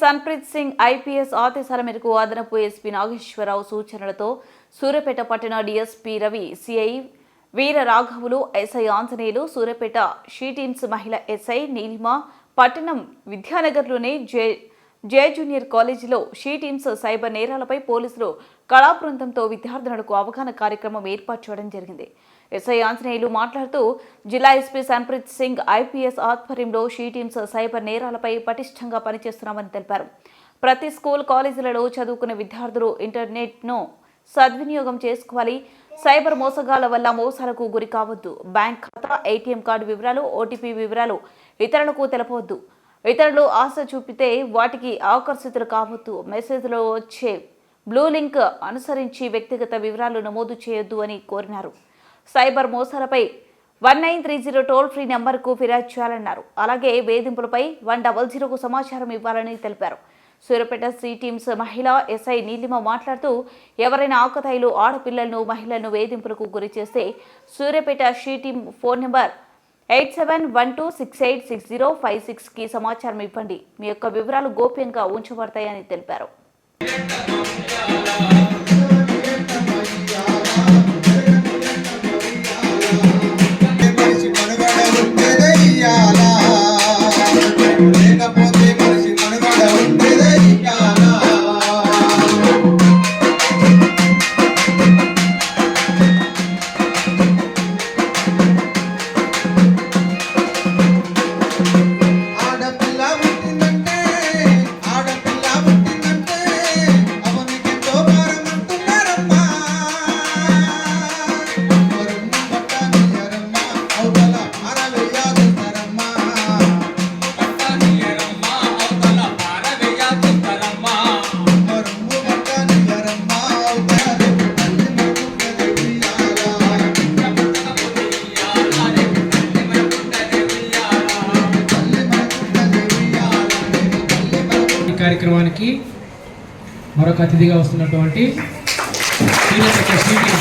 Sanpreet Singh IPS ఆదేశాల మేరకు అదనపు ఎస్పీ నాగేశ్వరరావు సూచనలతో సూర్యపేట పట్టణ DSP Ravi CI Veera రాఘవులు SI Anjaneyulu Suryapet she teams మహిళ ఎస్ఐ నీలిమ పట్టణం విద్యానగర్లోని జే జే జూనియర్ కాలేజీలో షీ టీమ్స్ సైబర్ నేరాలపై పోలీసులు కళా బృందంతో విద్యార్థులకు అవగాహన కార్యక్రమం ఏర్పాటు చేయడం జరిగింది. ఎస్ఐ ఆంజనేయులు మాట్లాడుతూ జిల్లా ఎస్పీ సన్ప్రీత్ సింగ్ ఐపీఎస్ ఆధ్వర్యంలో షీ టీమ్స్ సైబర్ నేరాలపై పటిష్టంగా పనిచేస్తున్నామని తెలిపారు. ప్రతి స్కూల్ కాలేజీలలో చదువుకునే విద్యార్థులు ఇంటర్నెట్ను సద్వినియోగం చేసుకోవాలి. సైబర్ మోసగాల వల్ల మోసాలకు గురి కావద్దు. బ్యాంక్ ఖాతా ఏటీఎం కార్డు వివరాలు ఓటీపీ వివరాలు ఇతరులకు తెలపవద్దు. ఇతరులు ఆశ చూపితే వాటికి ఆకర్షితులు కావద్దు. మెసేజ్లో వచ్చే బ్లూ లింక్ అనుసరించి వ్యక్తిగత వివరాలు నమోదు చేయొద్దు అని కోరినారు. Cyber మోసాలపై one nine three zero toll free నెంబర్కు ఫిర్యాదు చేయాలన్నారు. అలాగే వేధింపులపై వన్ డబల్ జీరోకు సమాచారం ఇవ్వాలని తెలిపారు. సూర్యపేట సి టీమ్స్ మహిళా ఎస్ఐ నీలిమ మాట్లాడుతూ ఎవరైనా ఆకతాయిలు ఆడపిల్లలను మహిళలను వేధింపులకు గురి చేస్తే Suryapet she team phone number eight seven one two six eight six zero five సిక్స్కి సమాచారం ఇవ్వండి. మీ యొక్క వివరాలు గోప్యంగా ఉంచబడతాయని తెలిపారు. కార్యక్రమానికి మరొక అతిథిగా వస్తున్నటువంటి లాస్ట్ శ్రీని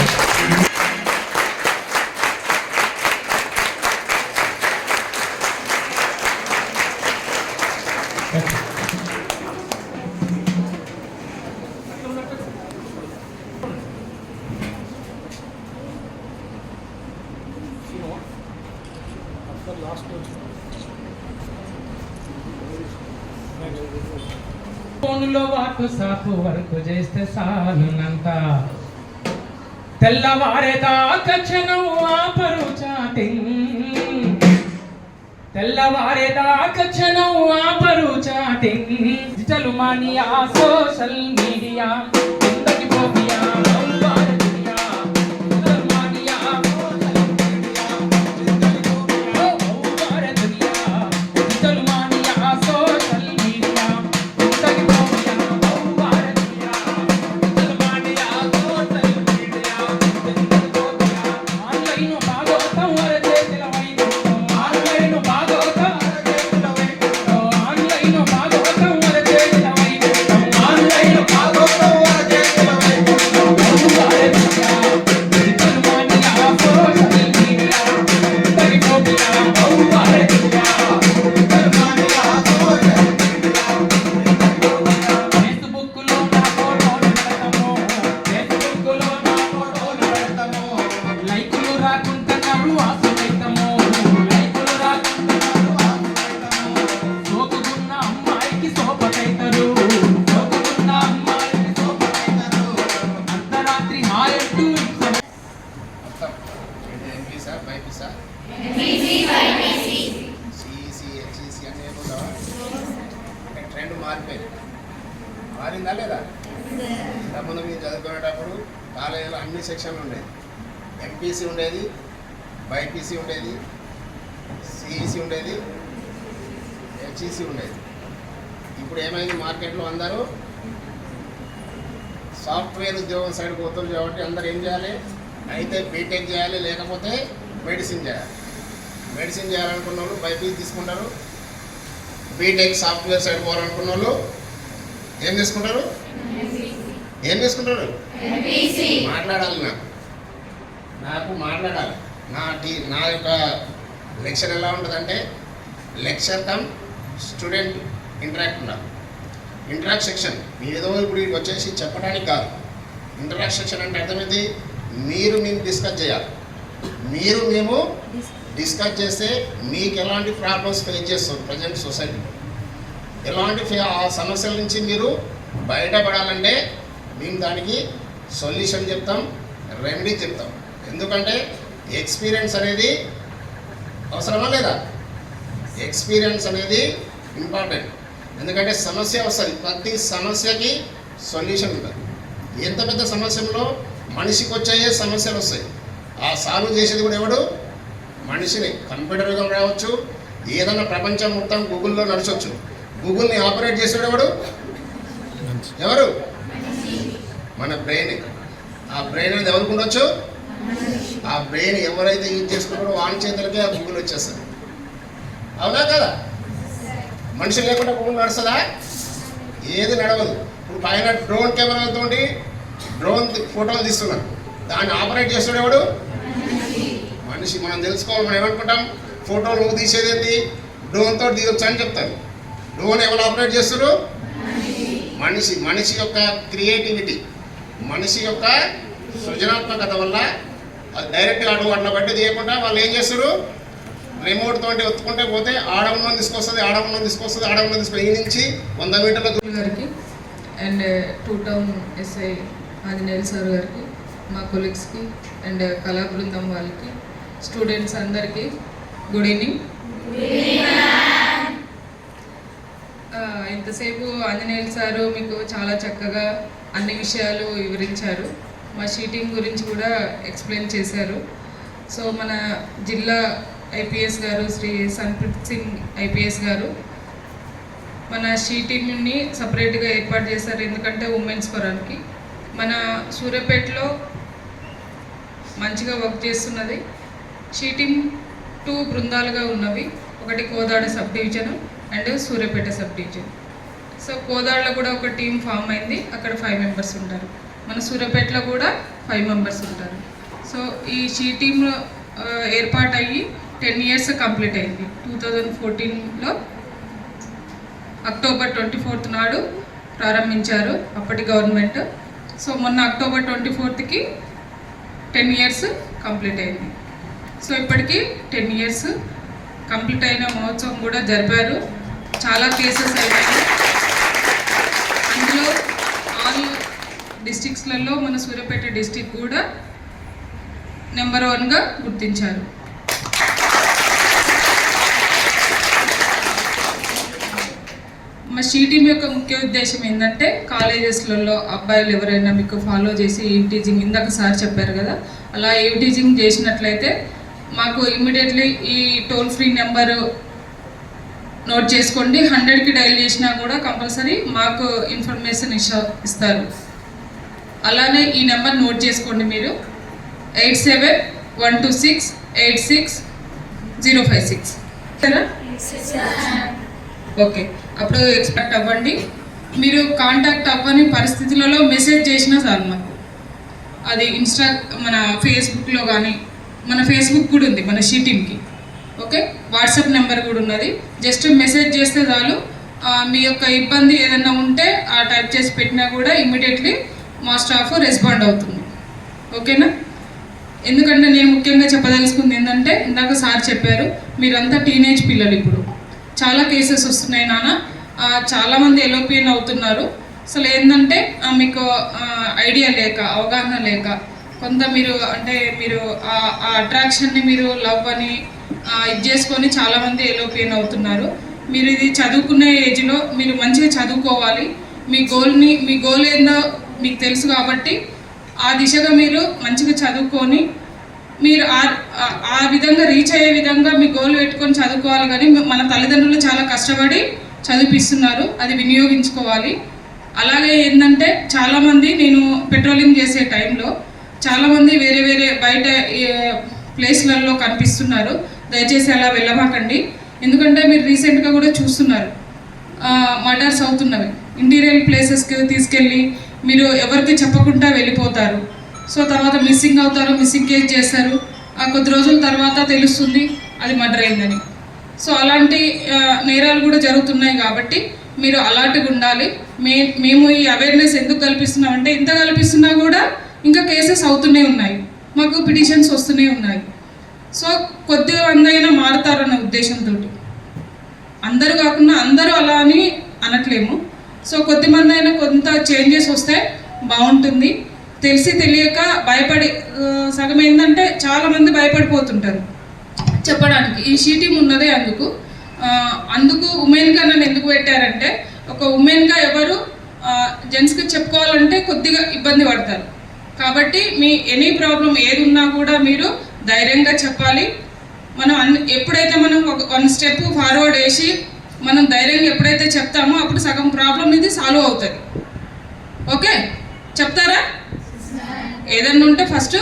ఫోన్లో వాట్సాప్ వరకు చేస్తే సాలునంత తెల్లవారేదాకా క్షణం ఆపరు చాటింగ్. తెల్లవారేదాకా క్షణం ఆపరు chatting. Digital mania social media. సెక్షన్లు ఉండేది. ఎంపీసీ ఉండేది బైపీసీ ఉండేది సిఈసీ ఉండేది హెచ్ఈసీ ఉండేది. ఇప్పుడు ఏమైంది మార్కెట్లో అందరూ? సాఫ్ట్వేర్ ఉద్యోగం సైడ్ పోతున్నారు కాబట్టి అందరు ఏం చేయాలి? అయితే బీటెక్ చేయాలి లేకపోతే మెడిసిన్ చేయాలి. మెడిసిన్ చేయాలనుకున్న వాళ్ళు బైపీసీ తీసుకుంటారు. బీటెక్ సాఫ్ట్వేర్ సైడ్ పోవాలనుకున్న వాళ్ళు ఏం తీసుకుంటారు? ఏం తీసుకుంటారు మాట్లాడాలి నాకు. నాకు మాట్లాడాలి. నా టీ నా యొక్క లెక్చర్ ఎలా ఉంటుందంటే లెక్చర్ కమ్ స్టూడెంట్ ఇంటరాక్ట్ ఉండాలి. Interact section. ఏదో ఇప్పుడు వచ్చేసి చెప్పడానికి కాదు. ఇంటరాక్ట్ సెక్షన్ అంటే అర్థమైంది మీరు మేము డిస్కస్ చేయాలి. మీరు మేము డిస్కస్ చేస్తే మీకు ఎలాంటి ప్రాబ్లమ్స్ ఫేస్ చేస్తారు ప్రజెంట్ సొసైటీలో? ఎలాంటి ఆ సమస్యల నుంచి మీరు బయటపడాలంటే మేము దానికి సొల్యూషన్ చెప్తాం రెమెడీ చెప్తాం. ఎందుకంటే ఎక్స్పీరియన్స్ అనేది అవసరమా లేదా? ఎక్స్పీరియన్స్ అనేది ఇంపార్టెంట్. ఎందుకంటే సమస్య వస్తుంది. ప్రతి సమస్యకి సొల్యూషన్ ఉంటుంది. ఎంత పెద్ద సమస్యలో మనిషికి వచ్చాయే సమస్యలు వస్తాయి. ఆ సాల్వ్ చేసేది కూడా ఎవడు? మనిషిని. కంప్యూటర్ యుగం రావచ్చు ఏదైనా ప్రపంచం మొత్తం గూగుల్లో నడచవచ్చు గూగుల్ని ఆపరేట్ చేసేవాడు ఎవడు? ఎవరు? మన బ్రెయిన్ ఆ బ్రెయిన్ అనేది ఎవరికి ఉండొచ్చు? ఆ బ్రెయిన్ ఎవరైతే యూజ్ చేసుకున్నారో వాని చేతులకే ఆ గూగుల్ వచ్చేస్తుంది. అవునా కదా? మనిషి లేకుండా భూములు నడుస్తుందా? ఏది నడవదు. ఇప్పుడు పైన డ్రోన్ కెమెరాలతో డ్రోన్ ఫోటోలు తీస్తున్నాం. దాన్ని ఆపరేట్ చేస్తున్నాడు ఎవడు? మనిషి. మనం తెలుసుకోవాలి మనం ఏమనుకుంటాం? ఫోటోలు నువ్వు తీసేది ఏంటి? డ్రోన్తో దిగొచ్చు అని చెప్తాను. డ్రోన్ ఎవరు ఆపరేట్ చేస్తారు మనిషి. మనిషి యొక్క క్రియేటివిటీ మనిషి యొక్క సృజనాత్మకత వల్ల అది డైరెక్ట్గా అడుగు అట్లా బట్టి తీయకుండా వాళ్ళు ఏం చేస్తారు? రిమోట్ తోటి ఒత్తుకుంటే పోతే ఆడవులను తీసుకొస్తుంది ఆడవులను తీసుకొస్తుంది ఆడవులను తీసుకొని ఈ నుంచి వంద మీటర్ల గారికి and two town SI Anjaneyulu sir గారికి మా కొలీగ్స్కి అండ్ uh, కళా బృందం వాళ్ళకి స్టూడెంట్స్ అందరికీ గుడ్ ఈవినింగ్ uh, ఇంతసేపు ఆంజనేయులు సారు మీకు చాలా చక్కగా అన్ని విషయాలు వివరించారు. మా షీటింగ్ గురించి కూడా ఎక్స్ప్లెయిన్ చేశారు. సో మన జిల్లా ఐపీఎస్ గారు శ్రీ సన్ప్రీత్ సింగ్ ఐపీఎస్ గారు మన షీ టీమ్ని సపరేట్గా ఏర్పాటు చేశారు. ఎందుకంటే ఉమెన్స్ ఫరానికి మన సూర్యాపేటలో మంచిగా వర్క్ చేస్తున్నది. షీ టీమ్ టూ బృందాలుగా ఉన్నవి. ఒకటి Kodad sub division and Suryapet sub division. So కోదాడలో కూడా ఒక టీం ఫామ్ అయింది. అక్కడ ఫైవ్ మెంబర్స్ ఉంటారు. మన సూర్యాపేటలో కూడా ఫైవ్ మెంబర్స్ ఉంటారు. సో ఈ షీ టీమ్ ఏర్పాటు అయ్యి టెన్ ఇయర్స్ కంప్లీట్ అయింది. టూ థౌజండ్ ఫోర్టీన్లో అక్టోబర్ ట్వంటీ ఫోర్త్ నాడు ప్రారంభించారు అప్పటి గవర్నమెంట్. సో మొన్న అక్టోబర్ ట్వంటీ ఫోర్త్కి టెన్ ఇయర్స్ కంప్లీట్ అయింది. సో ఇప్పటికి టెన్ ఇయర్స్ కంప్లీట్ అయిన మహోత్సవం కూడా జరిపారు. చాలా కేసెస్ అయినాయి. డిస్టిక్స్లలో మన సూర్యాపేట డిస్టిక్ కూడా నెంబర్ వన్గా గుర్తించారు. మా షీ టీమ్ యొక్క ముఖ్య ఉద్దేశం ఏంటంటే కాలేజెస్లలో అబ్బాయిలు ఎవరైనా మీకు ఫాలో చేసి ఏం టీచింగ్ ఇందాక సార్ చెప్పారు కదా అలా ఏం టీచింగ్ చేసినట్లయితే మాకు ఇమ్మీడియట్లీ ఈ టోల్ ఫ్రీ నెంబరు నోట్ చేసుకోండి. హండ్రెడ్కి డైల్ చేసినా కూడా కంపల్సరీ మాకు ఇన్ఫర్మేషన్ ఇస్తా ఇస్తారు. అలానే ఈ నెంబర్ నోట్ చేసుకోండి మీరు. Eight seven one two six eight six zero five six. Okay. అప్పుడు ఎక్స్పెక్ట్ అవ్వండి. మీరు కాంటాక్ట్ అవ్వని పరిస్థితులలో మెసేజ్ చేసినా చాలు మాకు. అది ఇన్స్టా మన ఫేస్బుక్లో కానీ మన ఫేస్బుక్ కూడా ఉంది మన షీటింగ్కి. ఓకే? వాట్సాప్ నెంబర్ కూడా ఉన్నది. జస్ట్ మెసేజ్ చేస్తే చాలు. మీ యొక్క ఇబ్బంది ఏదైనా ఉంటే ఆ టైప్ చేసి పెట్టినా కూడా ఇమ్మీడియట్లీ మా స్టాఫ్ రెస్పాండ్ అవుతుంది. ఓకేనా? ఎందుకంటే నేను ముఖ్యంగా చెప్పదలుచుకుంది ఏంటంటే ఇందాక సార్ చెప్పారు మీరంతా టీనేజ్ పిల్లలు ఇప్పుడు. చాలా కేసెస్ వస్తున్నాయి నాన్న. చాలామంది ఎలోపియన్ అవుతున్నారు. అసలు ఏంటంటే మీకు ఐడియా లేక అవగాహన లేక కొంత మీరు అంటే మీరు ఆ- అట్రాక్షన్ని మీరు లవ్ అని ఇది చేసుకొని చాలామంది ఎలోపియన్ అవుతున్నారు. మీరు ఇది చదువుకునే ఏజ్లో మీరు మంచిగా చదువుకోవాలి. మీ గోల్ని మీ గోల్ ఏందో మీకు తెలుసు కాబట్టి ఆ దిశగా మీరు మంచిగా చదువుకొని మీరు ఆ ఆ- విధంగా రీచ్ అయ్యే విధంగా మీ గోల్ పెట్టుకొని చదువుకోవాలి కానీ మన తల్లిదండ్రులు చాలా కష్టపడి చదివిపిస్తున్నారు. అది వినియోగించుకోవాలి. అలాగే ఏంటంటే చాలామంది నేను పెట్రోలింగ్ చేసే టైంలో చాలామంది వేరే వేరే బయట ప్లేస్లలో కనిపిస్తున్నారు. దయచేసి అలా వెళ్ళమాకండి ఎందుకంటే మీరు రీసెంట్గా కూడా చూస్తున్నారు. మర్డర్స్ అవుతున్నవి. ఇంటీరియర్ ప్లేసెస్కి తీసుకెళ్ళి మీరు ఎవరికి చెప్పకుండా వెళ్ళిపోతారు. సో తర్వాత మిస్సింగ్ అవుతారు మిస్సింగ్ కేస్ చేస్తారు. ఆ కొద్ది రోజుల తర్వాత తెలుస్తుంది అది మర్డర్ అయిందని. సో అలాంటి నేరాలు కూడా జరుగుతున్నాయి కాబట్టి మీరు అలర్ట్గా ఉండాలి. మే మేము ఈ అవేర్నెస్ ఎందుకు కల్పిస్తున్నాం అంటే ఇంత కల్పిస్తున్నా కూడా ఇంకా కేసెస్ అవుతూనే ఉన్నాయి. మాకు పిటిషన్స్ వస్తూనే ఉన్నాయి. సో కొద్దిగా మందైనా మారుతారన్న ఉద్దేశంతో అందరూ కాకుండా అందరూ అలా అని అనట్లేము. సో కొద్దిమంది అయినా కొంత చేంజెస్ వస్తే బాగుంటుంది. తెలిసి తెలియక భయపడి సగం ఏంటంటే చాలామంది భయపడిపోతుంటారు. చెప్పడానికి. ఈ షీటింగ్ ఉన్నదే అందుకు. అందుకు ఉమెన్గా నన్ను ఎందుకు పెట్టారంటే ఒక ఉమెన్గా ఎవరు జెంట్స్కి చెప్పుకోవాలంటే కొద్దిగా ఇబ్బంది పడతారు. కాబట్టి మీ ఎనీ ప్రాబ్లం ఏది ఉన్నా కూడా మీరు ధైర్యంగా చెప్పాలి. మనం అన్ని ఎప్పుడైతే మనం ఒక వన్ స్టెప్ ఫార్వర్డ్ వేసి మనం ధైర్యంగా ఎప్పుడైతే చెప్తామో అప్పుడు సగం ప్రాబ్లం ఇది సాల్వ్ అవుతుంది. ఓకే? చెప్తారా? ఏదన్నా ఉంటే ఫస్ట్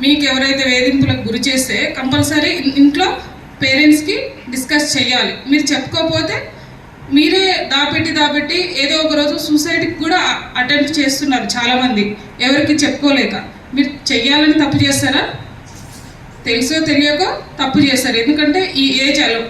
మీకు ఎవరైతే వేధింపులకు గురి చేస్తే కంపల్సరీ ఇంట్లో పేరెంట్స్కి డిస్కస్ చేయాలి. మీరు చెప్పుకోకపోతే మీరే దాపెట్టి దాపెట్టి ఏదో ఒక రోజు సూసైడ్కి కూడా అటెంప్ట్ చేస్తున్నారు చాలామంది. ఎవరికి చెప్పుకోలేక. మీరు చెయ్యాలని తప్పు చేస్తారా? తెలుసో తెలియకో తప్పు చేస్తారు. ఎందుకంటే ఈ ఏజ్ అలో